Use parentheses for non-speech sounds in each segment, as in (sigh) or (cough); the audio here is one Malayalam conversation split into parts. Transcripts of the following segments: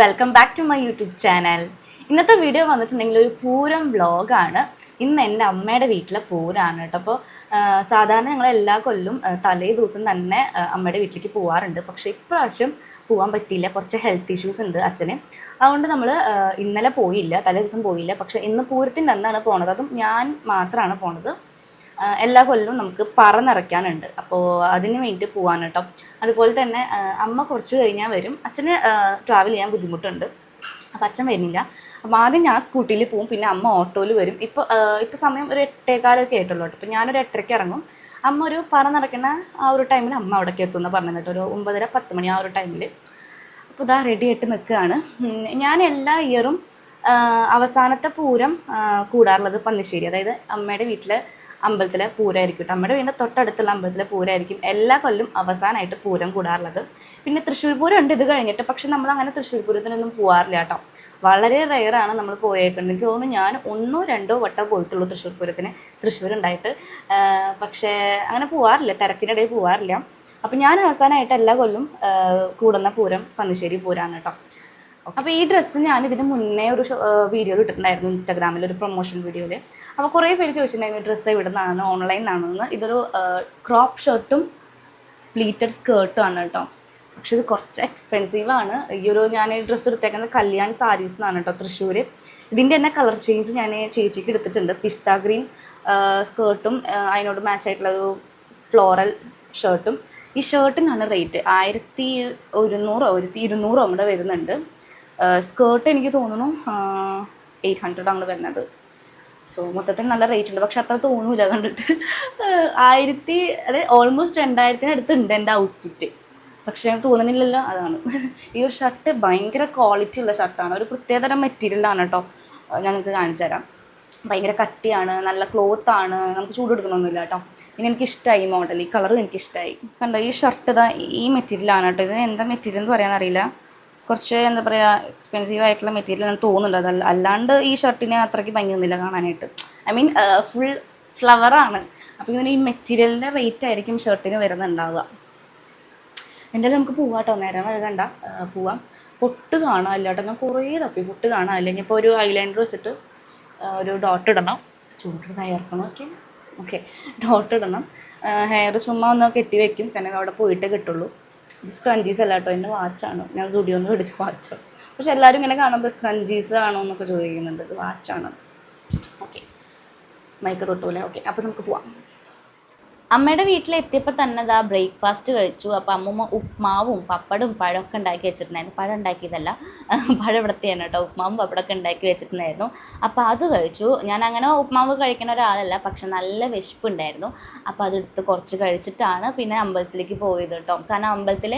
Welcome back to my YouTube channel ഇന്നത്തെ വീഡിയോ വന്നിട്ടുണ്ടെങ്കിൽ ഒരു പൂരം വ്ളോഗാണ് ഇന്ന് എന്റെ അമ്മയുടെ വീട്ടിലെ പൂരാണ് കേട്ടോ. അപ്പോൾ സാധാരണ ഞങ്ങൾ എല്ലാ കൊല്ലും തലേ ദിവസം തന്നെ അമ്മയുടെ വീട്ടിലേക്ക് പോവാറുണ്ട്. പക്ഷേ ഇപ്രാവശ്യം പോകാൻ പറ്റിയില്ല. കുറച്ച് ഹെൽത്ത് ഇഷ്യൂസ് ഉണ്ട് അച്ഛന്. അതുകൊണ്ട് നമ്മൾ ഇന്നലെ പോയില്ല തലേ ദിവസം പോയില്ല. പക്ഷേ ഇന്ന് പൂരത്തിന്റെ അന്നാണ് പോണത്. അതും ഞാൻ മാത്രമാണ് പോണത്. എല്ലാ കൊല്ലവും നമുക്ക് പറ നിറയ്ക്കാനുണ്ട്. അപ്പോൾ അതിന് വേണ്ടി പോകാൻ കേട്ടോ. അതുപോലെ തന്നെ അമ്മ കുറച്ച് കഴിഞ്ഞാൽ വരും. അച്ഛന് ട്രാവൽ ചെയ്യാൻ ബുദ്ധിമുട്ടുണ്ട്. അപ്പം അച്ഛൻ വരുന്നില്ല. അപ്പം ആദ്യം ഞാൻ സ്കൂട്ടിയിൽ പോവും. പിന്നെ അമ്മ ഓട്ടോയിൽ വരും. ഇപ്പോൾ ഇപ്പോൾ സമയം ഒരു എട്ടേകാലൊക്കെ ആയിട്ടുള്ളൂ കേട്ടോ. അപ്പം ഞാനൊരു എട്ടരയ്ക്ക് ഇറങ്ങും. അമ്മ ഒരു പറ നിറയ്ക്കുന്ന ആ ഒരു ടൈമിൽ അമ്മ അവിടേക്ക് എത്തുമെന്ന് കേട്ടോ. ഒരു ഒമ്പതര പത്ത് മണി ആ ഒരു ടൈമിൽ അപ്പോൾ ഇതാ റെഡി ആയിട്ട് നിൽക്കുകയാണ്. ഞാൻ എല്ലാ ഇയറും അവസാനത്തെ പൂരം കൂടാറുള്ളത് പന്നിശ്ശേരി. അതായത് അമ്മയുടെ വീട്ടിലെ അമ്പലത്തിലെ പൂരമായിരിക്കും കേട്ടോ. നമ്മുടെ വീടിന്റെ തൊട്ടടുത്തുള്ള അമ്പലത്തിലെ പൂരമായിരിക്കും എല്ലാ കൊല്ലും അവസാനമായിട്ട് പൂരം കൂടാറുള്ളത്. പിന്നെ തൃശ്ശൂർ പൂരം ഉണ്ട് ഇത് കഴിഞ്ഞിട്ട്. പക്ഷെ നമ്മൾ അങ്ങനെ തൃശ്ശൂർ പൂരത്തിനൊന്നും പോകാറില്ല കേട്ടോ. വളരെ റെയറാണ് നമ്മൾ പോയേക്കുന്നത്. എനിക്ക് തോന്നുന്നു ഞാൻ ഒന്നോ രണ്ടോ വട്ടം പോയിട്ടുള്ളൂ തൃശ്ശൂർ പൂരത്തിന് തൃശ്ശൂർ ഉണ്ടായിട്ട് പക്ഷേ അങ്ങനെ പോകാറില്ല തിരക്കിനിടയിൽ പോകാറില്ല അപ്പം ഞാൻ അവസാനമായിട്ട് എല്ലാ കൊല്ലും കൂടുന്ന പൂരം പന്നിശ്ശേരി പൂരാണ് കേട്ടോ. അപ്പോൾ ഈ ഡ്രസ്സ് ഞാൻ ഇതിന് മുന്നേ ഒരു വീഡിയോയിൽ ഇട്ടിട്ടുണ്ടായിരുന്നു ഇൻസ്റ്റാഗ്രാമിൽ ഒരു പ്രൊമോഷൻ വീഡിയോയിൽ അപ്പോൾ കുറേ പേര് ചോദിച്ചിട്ടുണ്ടായിരുന്നു ഡ്രസ്സ് ഇവിടെ നിന്നാണ് ഓൺലൈൻ എന്ന് ഇതൊരു ക്രോപ്പ് ഷർട്ടും പ്ലീറ്റഡ് സ്കേർട്ടും ആണ് കേട്ടോ പക്ഷെ ഇത് കുറച്ച് എക്സ്പെൻസീവ് ആണ്. ഈ ഒരു ഞാൻ ഡ്രസ്സ് എടുത്തേക്കുന്നത് കല്യാൺ സാരീസ് എന്നാണ് കേട്ടോ തൃശ്ശൂർ ഇതിന്റെ തന്നെ കളർ ചേഞ്ച് ഞാൻ ചേച്ചിക്ക് എടുത്തിട്ടുണ്ട്. പിസ്ത ഗ്രീൻ സ്കേർട്ടും അതിനോട് മാച്ച് ആയിട്ടുള്ള ഒരു ഫ്ലോറൽ ഷർട്ടും ഈ ഷർട്ടിനാണ് റേറ്റ് ആയിരത്തി ഒരുന്നൂറോ ആയിരത്തി ഇരുന്നൂറോ നമ്മുടെ വരുന്നുണ്ട്. സ്കേർട്ട് എനിക്ക് തോന്നുന്നു എയ്റ്റ് ഹൺഡ്രഡ് ആണ് വരുന്നത്. സോ മൊത്തത്തിൽ നല്ല റേറ്റ് ഉണ്ട്. പക്ഷെ അത്ര തോന്നൂല കണ്ടിട്ട്. ആയിരത്തി അതായത് ഓൾമോസ്റ്റ് രണ്ടായിരത്തിന് അടുത്തുണ്ട് എന്റെ ഔട്ട്ഫിറ്റ് പക്ഷെ തോന്നുന്നില്ലല്ലോ അതാണ്. ഈ ഒരു ഷർട്ട് ഭയങ്കര ക്വാളിറ്റി ഉള്ള ഷർട്ടാണ് ഒരു പ്രത്യേകതരം മെറ്റീരിയലാണ് കേട്ടോ ഞാൻ നിങ്ങൾക്ക് കാണിച്ചു തരാം. ഭയങ്കര കട്ടിയാണ് നല്ല ക്ലോത്ത് ആണ്. നമുക്ക് ചൂട് എടുക്കണമൊന്നുമില്ല കേട്ടോ ഇനി എനിക്ക് ഇഷ്ടമായി മോഡൽ ഈ കളറും എനിക്ക് ഇഷ്ടമായി കണ്ടോ ഈ ഷർട്ട് ഇതാ ഈ മെറ്റീരിയലാണ് കേട്ടോ ഇത് എന്താ മെറ്റീരിയൽ എന്ന് പറയാനറിയില്ല കുറച്ച് എന്താ പറയുക എക്സ്പെൻസീവ് ആയിട്ടുള്ള മെറ്റീരിയൽ എന്ന് തോന്നുന്നുണ്ട്. അത് അല്ലാണ്ട് ഈ ഷർട്ടിനെ അത്രയ്ക്ക് ഭംഗിയൊന്നുമില്ല കാണാനായിട്ട്. ഐ മീൻ ഫുൾ ഫ്ലവറാണ് അപ്പോൾ ഇതിന് ഈ മെറ്റീരിയലിന്റെ റേറ്റ് ആയിരിക്കും ഷർട്ടിന് വരുന്നുണ്ടാവുക. എന്തായാലും നമുക്ക് പോവാട്ടോ. നേരം വഴുകണ്ട പോവാം. പൊട്ട് കാണാമല്ലോ കേട്ടോ ഞാൻ കുറേ തപ്പി. പൊട്ട് കാണാമല്ലോ ഇനിയിപ്പോൾ ഒരു ഐലൈനർ വെച്ചിട്ട് ഒരു ഡോട്ട് ഇടണം. ചൂട് തയ്യാറക്കണം. ഓക്കെ ഓക്കെ ഡോട്ട് ഇടണം. ഹെയർ ചുമ്മാ ഒന്ന് കെട്ടി വെക്കും. കാരണം അവിടെ പോയിട്ടേ കിട്ടുള്ളൂ. സ്ക്രഞ്ചീസ് അല്ല കേട്ടോ എന്റെ വാച്ചാണ്. ഞാൻ സ്റ്റുഡിയോന്ന് മേടിച്ച വാച്ചാണ് പക്ഷെ എല്ലാവരും ഇങ്ങനെ കാണുമ്പോൾ സ്ക്രഞ്ചീസ് ആണോ എന്നൊക്കെ ചോദിക്കുന്നുണ്ട്. ഇത് വാച്ചാണ്. ഓക്കെ. മൈക്ക് തൊട്ടൂല? ഓക്കെ. അപ്പോൾ നമുക്ക് പോവാം. അമ്മയുടെ വീട്ടിലെത്തിയപ്പോൾ തന്നെ ദാ ബ്രേക്ക്ഫാസ്റ്റ് കഴിച്ചു. അപ്പോൾ അമ്മൂമ്മ ഉപ്മാവും പപ്പടും പഴമൊക്കെ ഉണ്ടാക്കി വെച്ചിട്ടുണ്ടായിരുന്നു. പഴം ഉണ്ടാക്കിയതല്ല. (laughs) പഴം ഇവിടത്തെയാണ് കേട്ടോ. ഉപ്മാവും പപ്പടമൊക്കെ ഉണ്ടാക്കി വെച്ചിട്ടുണ്ടായിരുന്നു. അപ്പോൾ അത് കഴിച്ചു. ഞാൻ അങ്ങനെ ഉപ്മാവ് കഴിക്കുന്ന ഒരാളല്ല പക്ഷെ നല്ല വിശപ്പുണ്ടായിരുന്നു. അപ്പോൾ അതെടുത്ത് കുറച്ച് കഴിച്ചിട്ടാണ് പിന്നെ അമ്പലത്തിലേക്ക് പോയത് കേട്ടോ. കാരണം അമ്പലത്തിൽ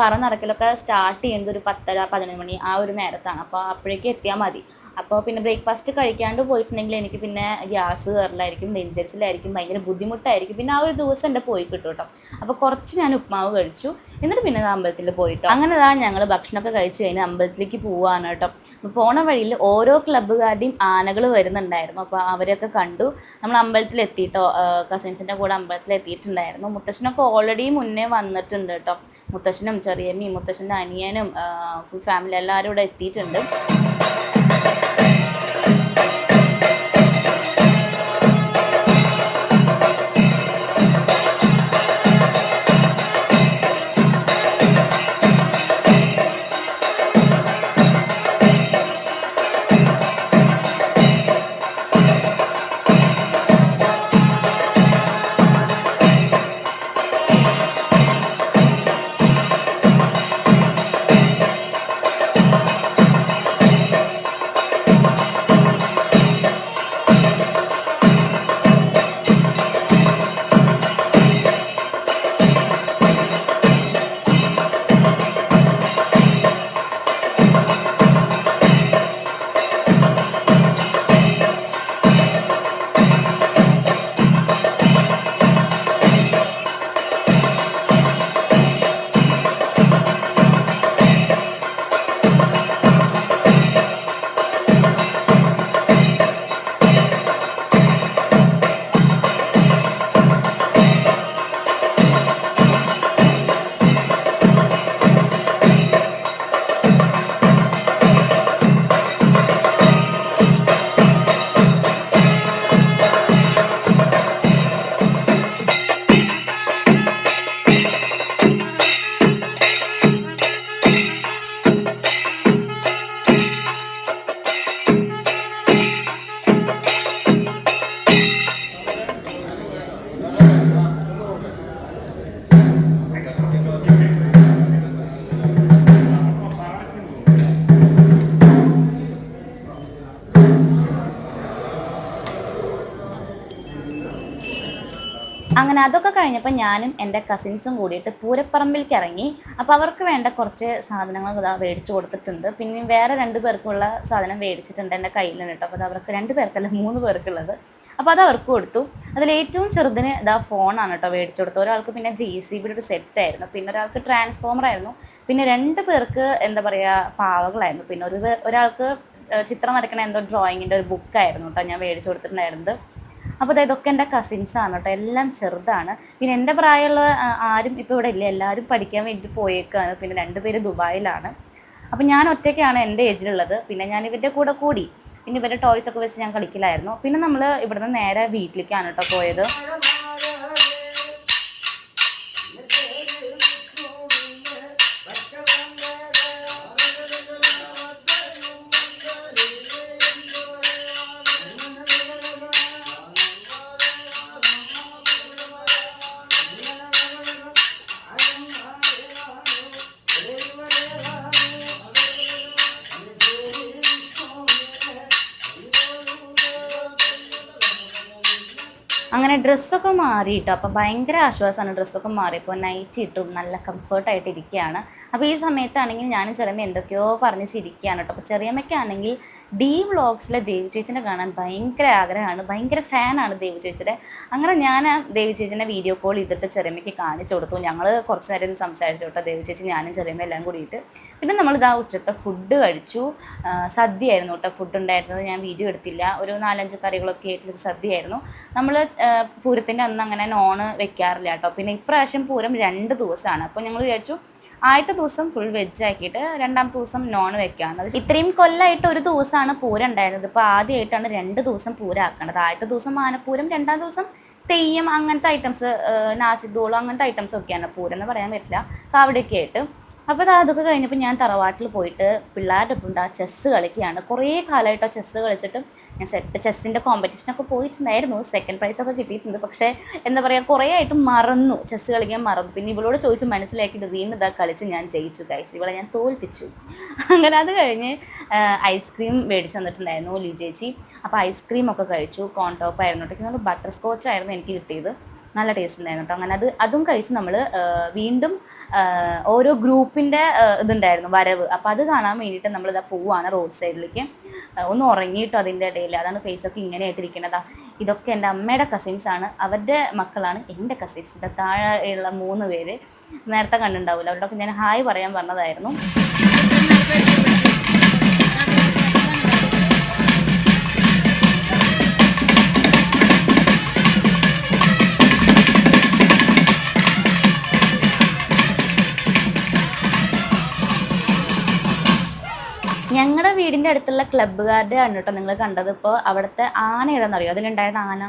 പറ നടക്കലൊക്കെ സ്റ്റാർട്ട് ചെയ്യുന്നത് ഒരു പത്തര പതിനൊന്ന് മണി ആ ഒരു നേരത്താണ്. അപ്പോൾ അപ്പോഴേക്കും എത്തിയാൽ മതി. അപ്പോൾ പിന്നെ ബ്രേക്ക്ഫാസ്റ്റ് കഴിക്കാണ്ട് പോയിട്ടുണ്ടെങ്കിൽ എനിക്ക് പിന്നെ ഗ്യാസ് കയറലായിരിക്കും നെഞ്ചരിച്ചിലായിരിക്കും ഭയങ്കര ബുദ്ധിമുട്ടായിരിക്കും. പിന്നെ ആ ഒരു ദിവസം എന്റെ പോയി കിട്ടും കേട്ടോ. അപ്പോൾ കുറച്ച് ഞാൻ ഉപ്മാവ് കഴിച്ചു. എന്നിട്ട് പിന്നെ അമ്പലത്തിൽ പോയിട്ടോ. അങ്ങനെ ദാ ഞങ്ങൾ ഭക്ഷണമൊക്കെ കഴിച്ച് കഴിഞ്ഞ് അമ്പലത്തിലേക്ക് പോവാണ് കേട്ടോ. അപ്പോൾ പോണ വഴിയിൽ ഓരോ ക്ലബ്ബുകാരുടെയും ആനകൾ വരുന്നുണ്ടായിരുന്നു. അപ്പോൾ അവരെയൊക്കെ കണ്ടു. നമ്മൾ അമ്പലത്തിൽ എത്തിയിട്ടോ കസിൻസിന്റെ കൂടെ അമ്പലത്തിൽ എത്തിയിട്ടുണ്ടായിരുന്നു. മുത്തശ്ശനൊക്കെ ഓൾറെഡി മുന്നേ വന്നിട്ടുണ്ട് കേട്ടോ. മുത്തശ്ശനും ചെറിയമ്മയും മുത്തശ്ശന്റെ അനിയനും ഫുൾ ഫാമിലി എല്ലാവരും ഇവിടെ എത്തിയിട്ടുണ്ട്. അതൊക്കെ കഴിഞ്ഞപ്പോൾ ഞാനും എന്റെ കസിൻസും കൂടിയിട്ട് പൂരപ്പറമ്പിലേക്ക് ഇറങ്ങി അപ്പോൾ അവർക്ക് വേണ്ട കുറച്ച് സാധനങ്ങൾ മേടിച്ചു കൊടുത്തിട്ടുണ്ട്. പിന്നെ വേറെ രണ്ട് പേർക്കുള്ള സാധനം മേടിച്ചിട്ടുണ്ട് എന്റെ കയ്യിൽ കേട്ടോ. അപ്പോൾ അത് അവർക്ക് രണ്ട് പേർക്കല്ല മൂന്ന് പേർക്കുള്ളത്. അപ്പോൾ അത് അവർക്ക് കൊടുത്തു. അതിൽ ഏറ്റവും ചെറുതിന് ഇതാ ഫോണാണ് കേട്ടോ മേടിച്ചു കൊടുത്തു ഒരാൾക്ക് പിന്നെ ജെ സി ബിയുടെ ഒരു സെറ്റായിരുന്നു പിന്നെ ഒരാൾക്ക് ട്രാൻസ്ഫോമർ ആയിരുന്നു. പിന്നെ രണ്ട് പേർക്ക് എന്താ പറയുക പാവകളായിരുന്നു. പിന്നെ ഒരു ഒരാൾക്ക് ചിത്രം വരയ്ക്കണ എന്തോ ഡ്രോയിങ്ങിന്റെ ഒരു ബുക്കായിരുന്നു കേട്ടോ ഞാൻ മേടിച്ചു കൊടുത്തിട്ടുണ്ടായിരുന്നത്. അപ്പോൾ അതായത് ഇതൊക്കെ എന്റെ കസിൻസ് ആണ് കേട്ടോ എല്ലാം ചെറുതാണ്. പിന്നെ എന്റെ പ്രായമുള്ള ആരും ഇപ്പോൾ ഇവിടെ ഇല്ല. എല്ലാവരും പഠിക്കാൻ വേണ്ടി പോയേക്കാണ്. പിന്നെ രണ്ടുപേര് ദുബായിലാണ്. അപ്പം ഞാൻ ഒറ്റയ്ക്കാണ് എന്റെ ഏജിലുള്ളത് പിന്നെ ഞാൻ ഇവരുടെ കൂടെ കൂടി. പിന്നെ ഇവരുടെ ടോയ്സ് ഒക്കെ വെച്ച് ഞാൻ കളിക്കലായിരുന്നു. പിന്നെ നമ്മൾ ഇവിടുന്ന് നേരെ വീട്ടിലേക്കാണ് കേട്ടോ പോയത്. അങ്ങനെ ഡ്രസ്സൊക്കെ മാറിയിട്ടോ അപ്പം ഭയങ്കര ആശ്വാസമാണ് ഡ്രസ്സൊക്കെ മാറിയപ്പോൾ നൈറ്റ് ഇട്ടും നല്ല കംഫർട്ടായിട്ട് ഇരിക്കുകയാണ്. അപ്പോൾ ഈ സമയത്താണെങ്കിൽ ഞാനും ചെറിയമ്മ എന്തൊക്കെയോ പറഞ്ഞ് ചിരിക്കുകയാണ് കേട്ടോ. അപ്പോൾ ചെറിയമ്മയ്ക്കാണെങ്കിൽ ഡി വ്ളോഗ്സിലെ ദേവി ചേച്ചിനെ കാണാൻ ഭയങ്കര ആഗ്രഹമാണ്. ഭയങ്കര ഫാനാണ് ദേവി ചേച്ചിയുടെ. അങ്ങനെ ഞാൻ ദേവി ചേച്ചിനെ വീഡിയോ കോൾ ചെയ്തിട്ട് ചെറിയമ്മയ്ക്ക് കാണിച്ചു കൊടുത്തു. ഞങ്ങൾ കുറച്ച് നേരം സംസാരിച്ചു കേട്ടോ ദേവി ചേച്ചി ഞാനും ചെറിയമ്മ എല്ലാം കൂടിയിട്ട്. പിന്നെ നമ്മളിതാ ഉച്ചത്തെ ഫുഡ് കഴിച്ചു. ആ, സദ്യയായിരുന്നു കേട്ടോ. ഫുഡ് ഉണ്ടായിരുന്നത്. ഞാൻ വീഡിയോ എടുത്തില്ല. ഒരു നാലഞ്ച് കറികളൊക്കെ ആയിട്ടുള്ള സദ്യയായിരുന്നു. നമ്മൾ പൂരത്തിന്റെ അന്ന് അങ്ങനെ നോണ് വെക്കാറില്ല കേട്ടോ. പിന്നെ ഇപ്രാവശ്യം പൂരം രണ്ട് ദിവസമാണ്. അപ്പോൾ ഞങ്ങൾ വിചാരിച്ചു ആദ്യത്തെ ദിവസം ഫുൾ വെജ് ആക്കിയിട്ട് രണ്ടാമത്തെ ദിവസം നോൺ വെക്കാമെന്നത് ഇത്രയും കൊല്ലമായിട്ട് ഒരു ദിവസമാണ് പൂരം ഉണ്ടായിരുന്നത്. ഇപ്പോൾ ആദ്യമായിട്ടാണ് രണ്ട് ദിവസം പൂരം ആക്കേണ്ടത് ആദ്യത്തെ ദിവസം ആനപ്പൂരം രണ്ടാം ദിവസം തെയ്യം അങ്ങനത്തെ ഐറ്റംസ് നാസിക് ഡോൾ അങ്ങനത്തെ ഐറ്റംസ് ഒക്കെയാണ് പൂരം എന്ന് പറയാൻ പറ്റില്ല. കാവടിയൊക്കെ ആയിട്ട് അപ്പോൾ അതൊക്കെ കഴിഞ്ഞപ്പോൾ ഞാൻ തറവാട്ടിൽ പോയിട്ട് പിള്ളേരുടെ ഒപ്പം ദാ ചെസ്സ് കളിക്കുകയാണ്. കുറേ കാലമായിട്ട് ആ ചെസ്സ് കളിച്ചിട്ട് ഞാൻ സെറ്റ് ചെസ്സിന്റെ കോമ്പറ്റീഷനൊക്കെ പോയിട്ടുണ്ടായിരുന്നു. സെക്കൻഡ് പ്രൈസൊക്കെ കിട്ടിയിട്ടുണ്ട്. പക്ഷേ എന്താ പറയുക കുറേ ആയിട്ട് മറന്നു. ചെസ്സ് കളിക്കാൻ മറന്നു. പിന്നെ ഇവളോട് ചോദിച്ച് മനസ്സിലാക്കിയിട്ട് വീണ്ടും ഇതാ കളിച്ച് ഞാൻ ജയിച്ചു ഗൈസ് ഇവളെ ഞാൻ തോൽപ്പിച്ചു. അങ്ങനെ അത് കഴിഞ്ഞ് ഐസ്ക്രീം മേടിച്ച് തന്നിട്ടുണ്ടായിരുന്നു ലീ ചേച്ചി. അപ്പോൾ ഐസ്ക്രീം ഒക്കെ കഴിച്ചു. കോൺ ആയിരുന്നു. കേട്ടോ ബട്ടർ സ്കോച്ച് ആയിരുന്നു എനിക്ക് കിട്ടിയത്. നല്ല ടേസ്റ്റ് ഉണ്ടായിരുന്നു അങ്ങനെ അത് അതും കഴിച്ച് നമ്മൾ വീണ്ടും ഓരോ ഗ്രൂപ്പിന്റെ ഇതുണ്ടായിരുന്നു വരവ്. അപ്പോൾ അത് കാണാൻ വേണ്ടിയിട്ട് നമ്മളിതാ പോവാണ് റോഡ് സൈഡിലേക്ക് ഒന്ന് ഉറങ്ങിയിട്ടും അതിന്റെ ഇടയിൽ അതാണ് ഫേസൊക്കെ ഇങ്ങനെ ആയിട്ടിരിക്കണതാ. ഇതൊക്കെ എന്റെ അമ്മയുടെ കസിൻസ് ആണ്. അവരുടെ മക്കളാണ് എന്റെ കസിൻസ് ഇതിന്റെ താഴെയുള്ള മൂന്ന് പേര്. നേരത്തെ കണ്ടിട്ടുണ്ടാവില്ല അവരോടൊക്കെ ഞാൻ ഹായ് പറയാൻ പറഞ്ഞതായിരുന്നു. വീടിന്റെ അടുത്തുള്ള ക്ലബ്ബുകാരുടെ ആണ് കേട്ടോ നിങ്ങൾ കണ്ടത്. ഇപ്പോൾ അവിടുത്തെ ആന ഏതാണെന്നറിയോ അതിലുണ്ടായിരുന്ന ആന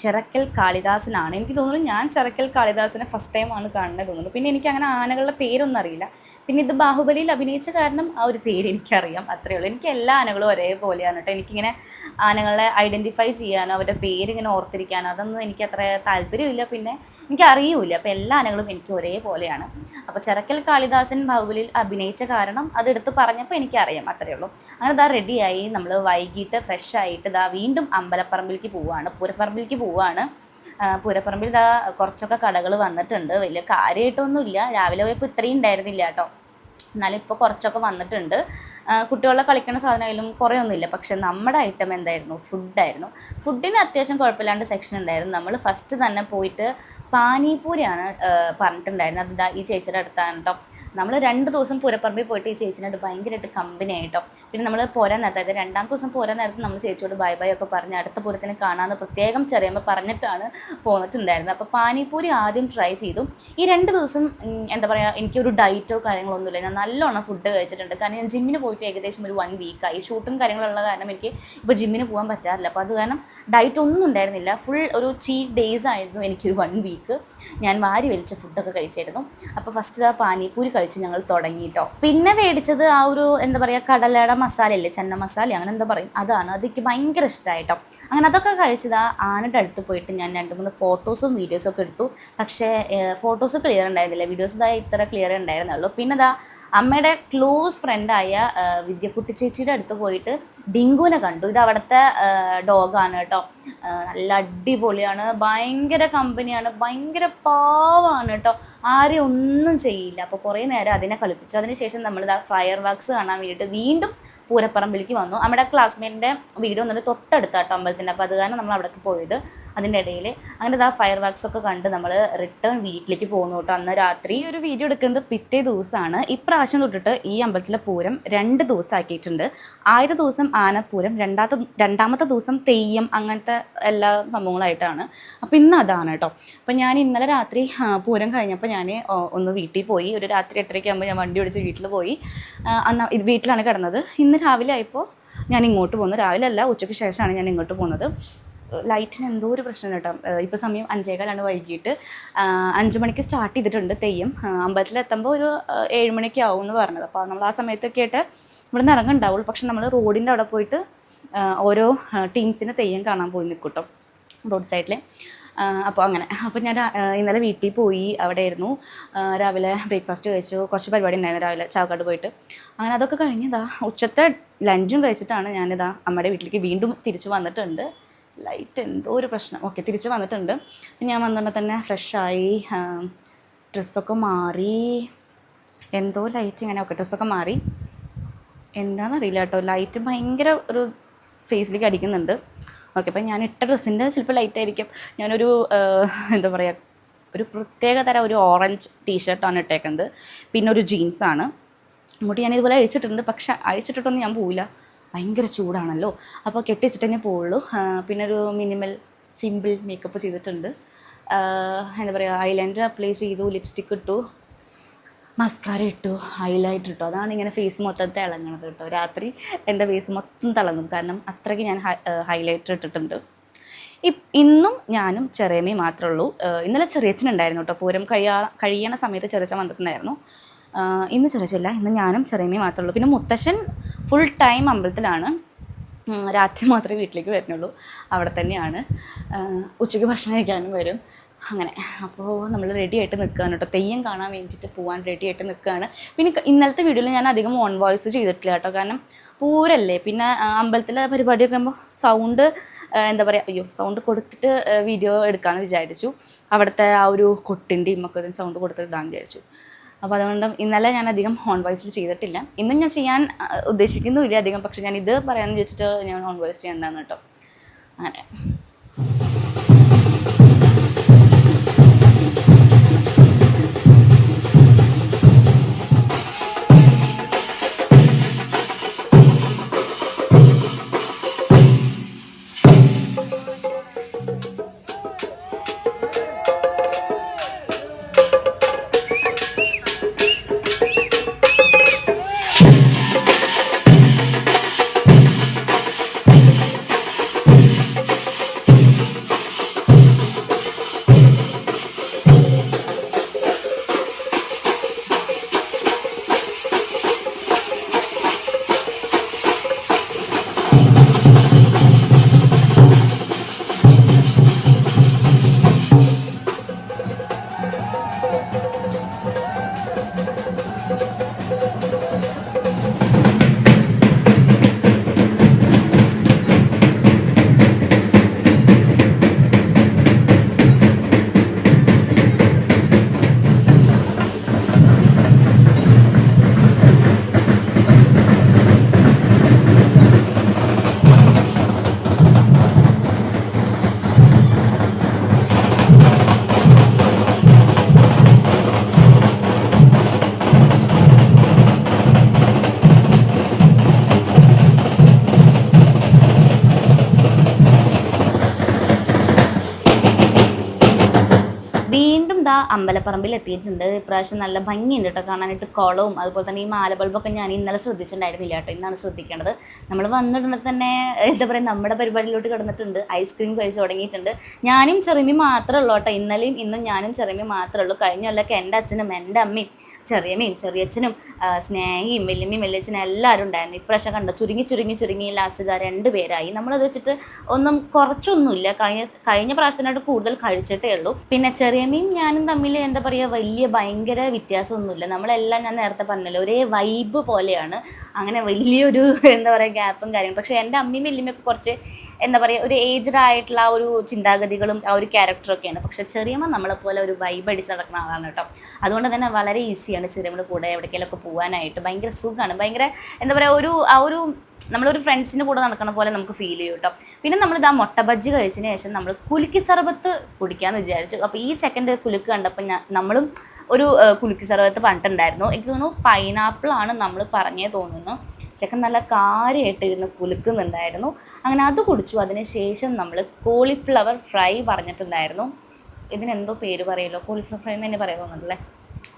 ചിറക്കൽ കാളിദാസനാണ്. എനിക്ക് തോന്നുന്നു ഞാൻ ചിറക്കൽ കാളിദാസനെ ഫസ്റ്റ് ടൈമാണ് കാണുന്നത് തോന്നുന്നു. പിന്നെ എനിക്ക് അങ്ങനെ ആനകളുടെ പേരൊന്നും അറിയില്ല. പിന്നെ ഇത് ബാഹുബലിയിൽ അഭിനയിച്ച കാരണം ആ ഒരു പേര് എനിക്കറിയാം അത്രയേ ഉള്ളൂ. എനിക്ക് എല്ലാ ആനകളും ഒരേപോലെയാണ് കേട്ടോ. എനിക്കിങ്ങനെ ആനകളെ ഐഡന്റിഫൈ ചെയ്യാനോ അവരുടെ പേരിങ്ങനെ ഓർത്തിരിക്കാനോ അതൊന്നും എനിക്ക് അത്ര താല്പര്യമില്ല. പിന്നെ എനിക്കറിയില്ല അപ്പോൾ എല്ലാ ആനകളും എനിക്ക് ഒരേപോലെയാണ്. അപ്പോൾ ചെറക്കൽ കാളിദാസൻ ബാഹുബലിയിൽ അഭിനയിച്ച കാരണം അതെടുത്ത് പറഞ്ഞപ്പോൾ എനിക്കറിയാം അത്രയേ ഉള്ളൂ. അങ്ങനെ ഇതാ റെഡിയായി നമ്മൾ വൈകിട്ട് ഫ്രഷ് ആയിട്ട് ഇതാ വീണ്ടും അമ്പലപ്പറമ്പിലേക്ക് പോവുകയാണ് പൂരപ്പറമ്പിലേക്ക് പോവുകയാണ് പൂരപ്പറമ്പിൽ ഇതാ കുറച്ചൊക്കെ കടകൾ വന്നിട്ടുണ്ട്. വലിയ കാര്യമായിട്ടൊന്നുമില്ല രാവിലെ പോയപ്പോൾ ഇത്രയും ഉണ്ടായിരുന്നില്ല കേട്ടോ. എന്നാലും ഇപ്പോൾ കുറച്ചൊക്കെ വന്നിട്ടുണ്ട്. കുട്ടികളെ കളിക്കുന്ന സാധനമായാലും കുറേ ഒന്നുമില്ല. പക്ഷെ നമ്മുടെ ഐറ്റം എന്തായിരുന്നു? ഫുഡായിരുന്നു ഫുഡിന് അത്യാവശ്യം കുഴപ്പമില്ലാണ്ട് സെക്ഷൻ ഉണ്ടായിരുന്നു. നമ്മൾ ഫസ്റ്റ് തന്നെ പോയിട്ട് പാനിപൂരിയാണ് പറഞ്ഞിട്ടുണ്ടായിരുന്നത്. അത് ഈ ചേച്ചിയുടെ അടുത്താണ് കേട്ടോ നമ്മൾ രണ്ട് ദിവസം പുരപ്പറമ്പിൽ പോയിട്ട് ഈ ചേച്ചിനോട് ഭയങ്കരമായിട്ട് കമ്പനി ആയിട്ടോ പിന്നെ നമ്മൾ പോരാൻ നേരത്തെ അതായത് രണ്ടാമത്തെ ദിവസം പോരാൻ നേരത്ത് നമ്മൾ ചേച്ചിയോട് ബൈ ബൈ ഒക്കെ പറഞ്ഞ് അടുത്ത പൂരത്തിന് കാണാമെന്ന് പ്രത്യേകം ചെറിയുമ്പോൾ പറഞ്ഞിട്ടാണ് പോന്നിട്ടുണ്ടായിരുന്നത്. അപ്പോൾ പാനിപൂരി ആദ്യം ട്രൈ ചെയ്തു. ഈ രണ്ട് ദിവസം എന്താ പറയുക എനിക്കൊരു ഡയറ്റോ കാര്യങ്ങളോ ഒന്നുമില്ല ഞാൻ നല്ലോണം ഫുഡ് കഴിച്ചിട്ടുണ്ട്. കാരണം ഞാൻ ജിമ്മിന് പോയിട്ട് ഏകദേശം ഒരു വൺ വീക്കായി ഷൂട്ടും കാര്യങ്ങളുള്ള കാരണം എനിക്ക് ഇപ്പോൾ ജിമ്മിന് പോകാൻ പറ്റാറില്ല. അപ്പോൾ അത് കാരണം ഡയറ്റ് ഒന്നും ഉണ്ടായിരുന്നില്ല. ഫുൾ ഒരു ചീറ്റ് ഡേയ്സ് ആയിരുന്നു എനിക്കൊരു വൺ വീക്ക് ഞാൻ വാരി വലിച്ച ഫുഡൊക്കെ കഴിച്ചായിരുന്നു. അപ്പോൾ ഫസ്റ്റ് ആ പാനിപൂരി കഴിച്ച് ഞങ്ങൾ തുടങ്ങിയിട്ടോ പിന്നെ മേടിച്ചത് ആ ഒരു എന്താ പറയുക കടലയുടെ മസാല ഇല്ലേ ചെന്ന മസാല അങ്ങനെ എന്താ പറയും. അതാണ് അത് എനിക്ക് ഭയങ്കര ഇഷ്ടമായിട്ടോ അങ്ങനെ അതൊക്കെ കഴിച്ചത് ആ ആനയുടെ അടുത്ത് പോയിട്ട് ഞാൻ രണ്ട് മൂന്ന് ഫോട്ടോസും വീഡിയോസും ഒക്കെ എടുത്തു. പക്ഷേ ഫോട്ടോസ് ക്ലിയർ ഉണ്ടായിരുന്നില്ല. വീഡിയോസ് ഇതായി ഇത്ര ക്ലിയർ ഉണ്ടായിരുന്നുള്ളൂ. പിന്നെ ഇതാ അമ്മയുടെ ക്ലോസ് ഫ്രണ്ടായ വിദ്യക്കുട്ടി ചേച്ചിയുടെ അടുത്ത് പോയിട്ട് ഡിങ്കുവിനെ കണ്ടു. ഇത് അവിടുത്തെ ഡോഗാണ് കേട്ടോ നല്ല അടിപൊളിയാണ്. ഭയങ്കര കമ്പനിയാണ് ഭയങ്കര പാവാണ് കേട്ടോ ആരെയും ഒന്നും ചെയ്യില്ല. അപ്പോൾ കുറേ നേരം അതിനെ കളിപ്പിച്ചു. അതിനുശേഷം നമ്മൾ ഇതാ ഫയർ വർക്ക്സ് കാണാൻ വേണ്ടിയിട്ട് വീണ്ടും പൂരപ്പറമ്പിലേക്ക് വന്നു. നമ്മുടെ ക്ലാസ്മേറ്റിന്റെ വീട് വന്നിട്ട് തൊട്ടടുത്താട്ടോ അമ്പലത്തിന്റെ. അപ്പോൾ അത് കാരണം നമ്മൾ അവിടേക്ക് പോയത്. അതിന്റെ ഇടയിൽ. അങ്ങനെ ആ ഫയർ വർക്ക്സ് ഒക്കെ കണ്ട് നമ്മൾ റിട്ടേൺ വീട്ടിലേക്ക് പോകുന്നു കേട്ടോ. അന്ന് രാത്രി ഈ ഒരു വീഡിയോ എടുക്കുന്നത് പിറ്റേ ദിവസമാണ്. ഇപ്രാവശ്യം തൊട്ടിട്ട് ഈ അമ്പലത്തിലെ പൂരം രണ്ട് ദിവസം ആക്കിയിട്ടുണ്ട് ആദ്യത്തെ ദിവസം ആനപ്പൂരം രണ്ടാമത്തെ രണ്ടാമത്തെ ദിവസം തെയ്യം അങ്ങനത്തെ എല്ലാ സംഭവങ്ങളായിട്ടാണ്. അപ്പം ഇന്ന് അതാണ് കേട്ടോ. അപ്പം ഞാൻ ഇന്നലെ രാത്രി പൂരം കഴിഞ്ഞപ്പോൾ ഞാൻ ഒന്ന് വീട്ടിൽ പോയി. ഒരു രാത്രി എട്ടരയ്ക്ക് ആകുമ്പോൾ ഞാൻ വണ്ടി ഓടിച്ച് വീട്ടിൽ പോയി. അന്ന് വീട്ടിലാണ് കിടന്നത്. ഇന്ന് രാവിലെ ആയപ്പോൾ ഞാൻ ഇങ്ങോട്ട് പോകുന്നു രാവിലെ അല്ല ഉച്ചയ്ക്ക് ശേഷമാണ് ഞാൻ ഇങ്ങോട്ട് പോകുന്നത് ലൈറ്റിന് എന്തോ ഒരു പ്രശ്നം കേട്ടോ. ഇപ്പോൾ സമയം അഞ്ചേകാലാണ് വൈകിട്ട്. അഞ്ചു മണിക്ക് സ്റ്റാർട്ട് ചെയ്തിട്ടുണ്ട് തെയ്യം. അമ്പലത്തിലെത്തുമ്പോൾ ഒരു ഏഴ് മണിക്ക് ആവും എന്ന് പറഞ്ഞത്. അപ്പോൾ നമ്മൾ ആ സമയത്തൊക്കെ ആയിട്ട് ഇവിടെ നിന്ന് ഇറങ്ങുണ്ടാവുള്ളൂ. പക്ഷെ നമ്മൾ റോഡിന്റെ അവിടെ പോയിട്ട് ഓരോ ടീംസിനെ തെയ്യം കാണാൻ പോയി നിൽക്കും കേട്ടോ റോഡ് സൈഡിൽ അപ്പോൾ അങ്ങനെ. അപ്പോൾ ഞാൻ ഇന്നലെ വീട്ടിൽ പോയി അവിടെ ആയിരുന്നു. രാവിലെ ബ്രേക്ക്ഫാസ്റ്റ് കഴിച്ചു. കുറച്ച് പരിപാടി ഉണ്ടായിരുന്നു രാവിലെ ചാവക്കാട് പോയിട്ട്. അങ്ങനെ അതൊക്കെ കഴിഞ്ഞതാ ഉച്ചത്തെ ലഞ്ചും കഴിച്ചിട്ടാണ് ഞാനിതാ അമ്മയുടെ വീട്ടിലേക്ക് വീണ്ടും തിരിച്ചു വന്നിട്ടുണ്ട്. ലൈറ്റ് എന്തോ ഒരു പ്രശ്നം. ഓക്കെ തിരിച്ച് വന്നിട്ടുണ്ട്. ഞാൻ വന്നിട്ട് തന്നെ ഫ്രഷായി ഡ്രസ്സൊക്കെ മാറി. എന്തോ ലൈറ്റ് ഇങ്ങനെ ഓക്കെ ഡ്രസ്സൊക്കെ മാറി. എന്താണെന്നറിയില്ല കേട്ടോ. ലൈറ്റ് ഭയങ്കര ഒരു ഫേസിലേക്ക് അടിക്കുന്നുണ്ട്. ഓക്കെ അപ്പം ഞാൻ ഇട്ട ഡ്രസ്സിന്റെ ചിലപ്പോൾ ലൈറ്റ് ആയിരിക്കും. ഞാനൊരു എന്താ പറയുക ഒരു പ്രത്യേക തരം ഒരു ഓറഞ്ച് ടീഷർട്ടാണ് ഇട്ടേക്കുന്നത്. പിന്നെ ഒരു ജീൻസാണ് അങ്ങോട്ട് ഞാൻ ഇതുപോലെ അഴിച്ചിട്ടുണ്ട്. പക്ഷെ അഴിച്ചിട്ടിട്ടൊന്നും ഞാൻ പോവില്ല. ഭയങ്കര ചൂടാണല്ലോ. അപ്പോൾ കെട്ടിച്ചിട്ട് തന്നെ പോവുള്ളൂ. പിന്നെ ഒരു മിനിമൽ സിമ്പിൾ മേക്കപ്പ് ചെയ്തിട്ടുണ്ട്. എന്താ പറയുക ഐലൈനർ അപ്ലൈ ചെയ്തു ലിപ്സ്റ്റിക്ക് ഇട്ടു. മസ്കാര ഇട്ടു ഹൈലൈറ്റ് ഇട്ടു. അതാണ് ഇങ്ങനെ ഫേസ് മൊത്തം തിളങ്ങണത് കേട്ടോ. രാത്രി എന്റെ ഫേസ് മൊത്തം തിളങ്ങും. കാരണം അത്രയ്ക്ക് ഞാൻ ഹൈലൈറ്റർ ഇട്ടിട്ടുണ്ട്. ഇന്നും ഞാനും ചെറിയമ്മയും മാത്രമേ ഉള്ളൂ. ഇന്നലെ ചെറിയച്ചനുണ്ടായിരുന്നു കേട്ടോ. പൂരം കഴിയാ കഴിയണ സമയത്ത് ചെറിയച്ചൻ വന്നിട്ടുണ്ടായിരുന്നു. ഇന്ന് ചെറിയച്ചില്ല ഇന്ന് ഞാനും ചെറിയമ്മയും മാത്രമേ ഉള്ളൂ. പിന്നെ മുത്തശ്ശൻ ഫുൾ ടൈം അമ്പലത്തിലാണ്. രാത്രി മാത്രമേ വീട്ടിലേക്ക് വരുന്നുള്ളൂ. അവിടെ തന്നെയാണ്. ഉച്ചയ്ക്ക് ഭക്ഷണം കഴിക്കാനും വരും. അങ്ങനെ. അപ്പോൾ നമ്മൾ റെഡി ആയിട്ട് നിൽക്കുകയാണ് കേട്ടോ. തെയ്യം കാണാൻ വേണ്ടിയിട്ട് പോകാൻ റെഡി ആയിട്ട് നിൽക്കുകയാണ്. പിന്നെ ഇന്നലത്തെ വീഡിയോയിൽ ഞാൻ അധികം ഓൺ വോയിസ് ചെയ്തിട്ടില്ല കേട്ടോ. കാരണം പൂരല്ലേ. പിന്നെ അമ്പലത്തിലെ പരിപാടിയൊക്കെ ആകുമ്പോൾ സൗണ്ട് എന്താ പറയുക അയ്യോ സൗണ്ട് കൊടുത്തിട്ട് വീഡിയോ എടുക്കാമെന്ന് വിചാരിച്ചു. അവിടുത്തെ ആ ഒരു കൊട്ടിന്റെയും ഒക്കെ സൗണ്ട് കൊടുത്തിട്ട് വിചാരിച്ചു. അപ്പോൾ അതുകൊണ്ട് ഇന്നലെ ഞാൻ അധികം ഹോൺ വോയിസ്ഡ് ചെയ്തിട്ടില്ല. ഇന്നും ഞാൻ ചെയ്യാൻ ഉദ്ദേശിക്കുന്നുമില്ല അധികം. പക്ഷേ ഞാൻ ഇത് പറയാമെന്ന് വെച്ചിട്ട് ഞാൻ ഹോൺ വോയിസ് ചെയ്യേണ്ടതാണ് കേട്ടോ. അങ്ങനെ. വീണ്ടും ദാ അമ്പലപ്പറമ്പിൽ എത്തിയിട്ടുണ്ട്. ഇപ്രാവശ്യം നല്ല ഭംഗിയുണ്ട് കേട്ടോ കാണാനായിട്ട്. കുളവും അതുപോലെ തന്നെ ഈ മാലബൾബൊക്കെ ഞാൻ ഇന്നലെ ശ്രദ്ധിച്ചിട്ടുണ്ടായിരുന്നില്ല കേട്ടോ ഇന്നാണ് ശ്രദ്ധിക്കേണ്ടത്. നമ്മൾ വന്നിട്ടുണ്ടെങ്കിൽ തന്നെ എന്താ പറയുക നമ്മുടെ പരിപാടിയിലോട്ട് കിടന്നിട്ടുണ്ട്. ഐസ്ക്രീം കഴിച്ച് തുടങ്ങിയിട്ടുണ്ട്. ഞാനും ചെറുമി മാത്രമേ ഉള്ളൂ കേട്ടോ ഇന്നലെയും ഇന്നും ഞാനും ചെറുമി മാത്രമേ ഉള്ളൂ. കഴിഞ്ഞ കൊല്ലമൊക്കെ എന്റെ അച്ഛനും എന്റെ അമ്മയും ചെറിയമ്മയും ചെറിയച്ഛനും സ്നേഹിയും വല്യമ്മയും വല്യച്ഛനും എല്ലാവരും ഉണ്ടായിരുന്നു. ഇപ്രാവശ്യം കണ്ടോ ചുരുങ്ങി ചുരുങ്ങി ചുരുങ്ങി ലാസ്റ്റ് ഇതാ രണ്ട് പേരായി. നമ്മളത് വെച്ചിട്ട് ഒന്നും കുറച്ചൊന്നുമില്ല. കഴിഞ്ഞ കഴിഞ്ഞ പ്രാവശ്യത്തിനായിട്ട് കൂടുതൽ കഴിച്ചിട്ടേ ഉള്ളൂ. പിന്നെ ചെറിയമ്മയും ഞാനും തമ്മിൽ എന്താ പറയുക വലിയ ഭയങ്കര വ്യത്യാസമൊന്നുമില്ല. നമ്മളെല്ലാം ഞാൻ നേരത്തെ പറഞ്ഞല്ലോ ഒരേ വൈബ് പോലെയാണ്. അങ്ങനെ വലിയൊരു (laughs) എന്താ പറയുക ഗ്യാപ്പും കാര്യങ്ങളും. പക്ഷേ എന്റെ അമ്മയും വല്യമ്മയൊക്കെ കുറച്ച് എന്താ പറയുക ഒരു ഏജ്ഡ് ആയിട്ടുള്ള ആ ഒരു ചിന്താഗതികളും ആ ഒരു ക്യാരക്ടറൊക്കെയാണ് പക്ഷേ ചെറിയമ്മ നമ്മളെപ്പോലെ ഒരു വൈബ് അടിച്ച് നടക്കുന്ന ആളാണ് കേട്ടോ. അതുകൊണ്ട് തന്നെ വളരെ ഈസിയാണ് ചെറിയമ്മയുടെ കൂടെ എവിടേക്കെങ്കിലൊക്കെ പോകാനായിട്ട് ഭയങ്കര സുഖമാണ് ഭയങ്കര എന്താ പറയുക ഒരു ആ ഒരു നമ്മളൊരു ഫ്രണ്ട്സിന്റെ കൂടെ നടക്കുന്ന പോലെ നമുക്ക് ഫീൽ ചെയ്യും കേട്ടോ പിന്നെ നമ്മൾ ഇതാ മുട്ട ബജ്ജി കഴിച്ചതിന് ശേഷം നമ്മൾ കുലുക്കി സർബത്ത് കുടിക്കാമെന്ന് വിചാരിച്ചു. അപ്പോൾ ഈ ചെക്കന്റെ കുലുക്ക് കണ്ടപ്പോൾ ഞാൻ നമ്മളും ഒരു ആ, കുലുക്കി സർബത്ത് പറഞ്ഞിട്ടുണ്ടായിരുന്നു എനിക്ക് തോന്നുന്നു പൈനാപ്പിളാണ് നമ്മൾ പറഞ്ഞേ തോന്നുന്നു. ചെക്കൻ നല്ല കാര്യമായിട്ട് ഇരുന്ന് കുലുക്കുന്നുണ്ടായിരുന്നു. അങ്ങനെ അത് കുടിച്ചു. അതിന് ശേഷം നമ്മൾ കോളിഫ്ലവർ ഫ്രൈ പറഞ്ഞിട്ടുണ്ടായിരുന്നു. ഇതിനെന്തോ പേര് പറയുമല്ലോ കോളിഫ്ലവർ ഫ്രൈ എന്ന് തന്നെ പറയാൻ തോന്നുന്നുണ്ടല്ലേ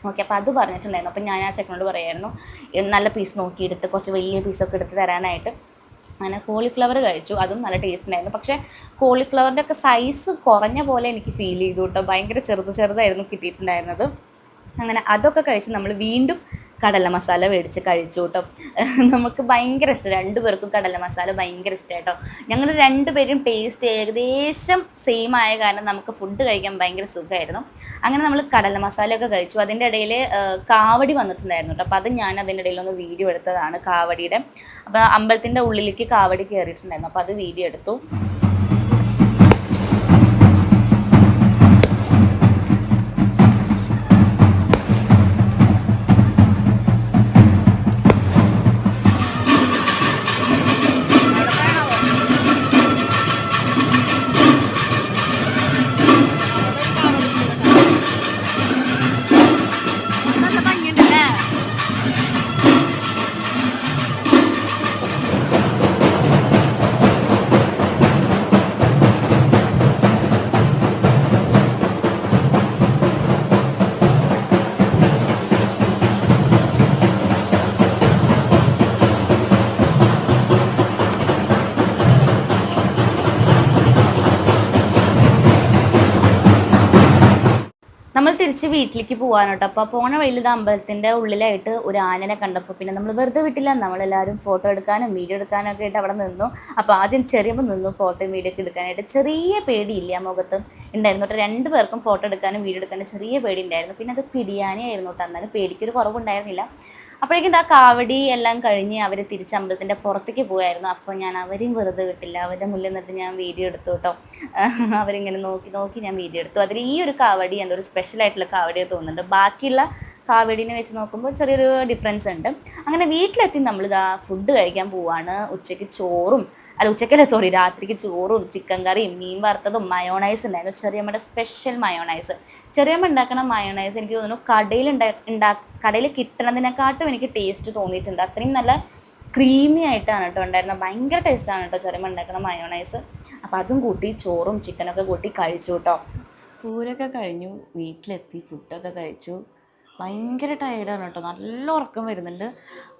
ഓക്കെ അപ്പോൾ അത് പറഞ്ഞിട്ടുണ്ടായിരുന്നു. അപ്പോൾ ഞാൻ ആ ചെക്കനോട് പറയായിരുന്നു നല്ല പീസ് നോക്കിയെടുത്ത് കുറച്ച് വലിയ പീസൊക്കെ എടുത്ത് തരാനായിട്ട്. അങ്ങനെ കോളിഫ്ലവർ കഴിച്ചു. അതും നല്ല ടേസ്റ്റ് ഉണ്ടായിരുന്നു. പക്ഷേ കോളിഫ്ലവറിന്റെ ഒക്കെ സൈസ് കുറഞ്ഞ പോലെ എനിക്ക് ഫീൽ ചെയ്തു കേട്ടോ. ഭയങ്കര ചെറുത് ചെറുതായിരുന്നു കിട്ടിയിട്ടുണ്ടായിരുന്നത്. അങ്ങനെ അതൊക്കെ കഴിച്ച് നമ്മൾ വീണ്ടും കടല മസാല മേടിച്ച് കഴിച്ചു കേട്ടോ. (laughs) നമുക്ക് ഭയങ്കര ഇഷ്ടം. രണ്ടുപേർക്കും കടല മസാല ഭയങ്കര ഇഷ്ടം കേട്ടോ. ഞങ്ങൾ രണ്ടുപേരും ടേസ്റ്റ് ഏകദേശം സെയിം ആയ കാരണം നമുക്ക് ഫുഡ് കഴിക്കാൻ ഭയങ്കര സുഖമായിരുന്നു അങ്ങനെ നമ്മൾ കടല മസാലയൊക്കെ കഴിച്ചു. അതിന്റെ ഇടയിൽ കാവടി വന്നിട്ടുണ്ടായിരുന്നു കേട്ടോ. അപ്പോൾ അത് ഞാൻ അതിന്റെ ഇടയിൽ ഒന്ന് വീഡിയോ എടുത്തതാണ് കാവടിയുടെ. അപ്പോൾ അമ്പലത്തിന്റെ ഉള്ളിലേക്ക് കാവടി കയറിയിട്ടുണ്ടായിരുന്നു അപ്പോൾ അത് വീഡിയോ എടുത്തു. തിരിച്ച് വീട്ടിലേക്ക് പോകാൻ കേട്ടോ അപ്പോൾ പോണ വഴിയിൽ ഇത് അമ്പലത്തിന്റെ ഉള്ളിലായിട്ട് ഒരു ആനനെ കണ്ടപ്പോൾ പിന്നെ നമ്മൾ വെറുതെ വിട്ടില്ല നമ്മളെല്ലാവരും ഫോട്ടോ എടുക്കാനും വീഡിയോ എടുക്കാനും ഒക്കെ ആയിട്ട് അവിടെ നിന്നു. അപ്പോൾ ആദ്യം ചെറിയപ്പോൾ നിന്നു ഫോട്ടോയും വീഡിയോ ഒക്കെ എടുക്കാനായിട്ട്. ചെറിയ പേടിയില്ല മുഖത്ത്. ഉണ്ടായിരുന്നു കേട്ടോ. രണ്ട് പേർക്കും ഫോട്ടോ എടുക്കാനും വീഡിയോ എടുക്കാനും ചെറിയ പേടി ഉണ്ടായിരുന്നു. പിന്നെ അത് പിടിയാനേ ആയിരുന്നു കേട്ടോ. എന്നാലും പേടിക്കൊരു കുറവുണ്ടായിരുന്നില്ല. അപ്പോഴേക്കും ആ കാവടി എല്ലാം കഴിഞ്ഞ് അവർ തിരിച്ച് അമ്പലത്തിന്റെ പുറത്തേക്ക് പോയായിരുന്നു. അപ്പോൾ ഞാൻ അവരെയും വെറുതെ വിട്ടില്ല. അവരുടെ മുന്നിൽ നിന്നിട്ട് ഞാൻ വീഡിയോ എടുത്തു കേട്ടോ. (laughs) അവരിങ്ങനെ നോക്കി നോക്കി ഞാൻ വീഡിയോ എടുത്തു. അതിൽ ഈ ഒരു കാവടി എന്തോ ഒരു സ്പെഷ്യൽ ആയിട്ടുള്ള കാവടിയോ തോന്നുന്നുണ്ട്. ബാക്കിയുള്ള കാവടിനെ വെച്ച് നോക്കുമ്പോൾ ചെറിയൊരു ഡിഫറൻസ് ഉണ്ട്. അങ്ങനെ വീട്ടിലെത്തി നമ്മൾ ഇതാ ഫുഡ് കഴിക്കാൻ പോവാണ്. ഉച്ചയ്ക്ക് ചോറും അല്ല ഉച്ചക്കല്ല സോറി രാത്രിക്ക് ചോറും ചിക്കൻ കറിയും മീൻ വറുത്തതും മയോണൈസ് ഉണ്ടായിരുന്നു. ചെറിയമ്മയുടെ സ്പെഷ്യൽ മയോണൈസ് ചെറിയമ്മ ഉണ്ടാക്കുന്ന മയോണൈസ് എനിക്ക് തോന്നുന്നു കടയിൽ ഉണ്ടാ കടയിൽ കിട്ടണതിനെക്കാട്ടും എനിക്ക് ടേസ്റ്റ് തോന്നിയിട്ടുണ്ട്. അത്രയും നല്ല ക്രീമി ആയിട്ടാണ് കേട്ടോ ഉണ്ടായിരുന്നത്. ഭയങ്കര ടേസ്റ്റാണ് കേട്ടോ ചെറിയമ്മ ഉണ്ടാക്കണ മയോണൈസ് അപ്പോൾ അതും കൂട്ടി ചോറും ചിക്കനൊക്കെ കൂട്ടി കഴിച്ചു കേട്ടോ. പൂരൊക്കെ കഴിഞ്ഞു. വീട്ടിലെത്തി ഫുഡൊക്കെ കഴിച്ചു. ഭയങ്കര ടയേർഡാണ് കേട്ടോ. നല്ല ഉറക്കം വരുന്നുണ്ട്.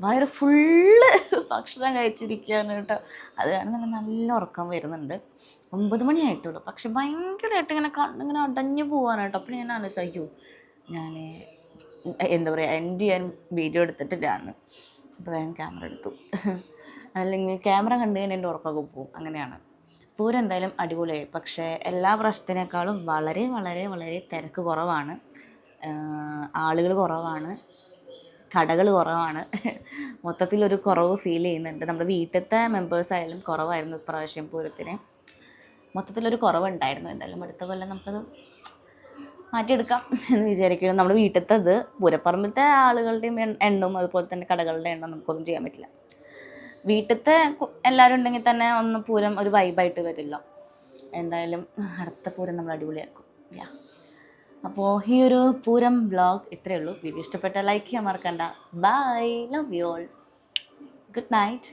വയറ് ഫുള്ള് ഭക്ഷണം കഴിച്ചിരിക്കുകയാണ് കേട്ടോ. അത് കാരണം തന്നെ നല്ല ഉറക്കം വരുന്നുണ്ട്. ഒമ്പത് മണിയായിട്ടുള്ളൂ പക്ഷെ ഭയങ്കരമായിട്ട് ഇങ്ങനെ കണ്ണിങ്ങനെ അടഞ്ഞു പോവാണ് അപ്പോൾ ഞാൻ ആലോചിച്ചു ഞാൻ എന്താ പറയുക എൻഡ് ചെയ്യാൻ വീഡിയോ എടുത്തിട്ടില്ലാന്ന്. അപ്പോൾ ഞാൻ ക്യാമറ എടുത്തു. അല്ലെങ്കിൽ ക്യാമറ കണ്ടു കഴിഞ്ഞാൽ എന്റെ ഉറപ്പൊക്കെ പോകും അങ്ങനെയാണ്. പൂരം എന്തായാലും അടിപൊളിയായി. പക്ഷേ എല്ലാ പ്രാവശ്യത്തിനേക്കാളും വളരെ വളരെ വളരെ തിരക്ക് കുറവാണ്. ആളുകൾ കുറവാണ്. കടകൾ കുറവാണ്. മൊത്തത്തിലൊരു കുറവ് ഫീൽ ചെയ്യുന്നുണ്ട്. നമ്മുടെ വീട്ടിലത്തെ മെമ്പേഴ്സ് ആയാലും കുറവായിരുന്നു ഇപ്രാവശ്യം പൂരത്തിന്. മൊത്തത്തിലൊരു കുറവുണ്ടായിരുന്നു. എന്തായാലും അടുത്ത കൊല്ലം നമുക്കത് മാറ്റിയെടുക്കാം എന്ന് വിചാരിക്കുന്നു. നമ്മുടെ വീട്ടിലത്തത് പൂരപ്പറമ്പിലത്തെ ആളുകളുടെയും എണ്ണും അതുപോലെ തന്നെ കടകളുടെ എണ്ണം നമുക്കൊന്നും ചെയ്യാൻ പറ്റില്ല. വീട്ടിലത്തെ എല്ലാവരും ഉണ്ടെങ്കിൽ തന്നെ ഒന്ന് പൂരം ഒരു വൈബായിട്ട് വരില്ല. എന്തായാലും അടുത്ത പൂരം നമ്മൾ അടിപൊളിയാക്കും. യാ അപ്പോൾ ഈ ഒരു പൂരം ബ്ലോഗ് ഇത്രയേ ഉള്ളൂ. വീഡിയോ ഇഷ്ടപ്പെട്ട ലൈക്ക് ചെയ്യാൻ മറക്കണ്ട. Bye love you all good night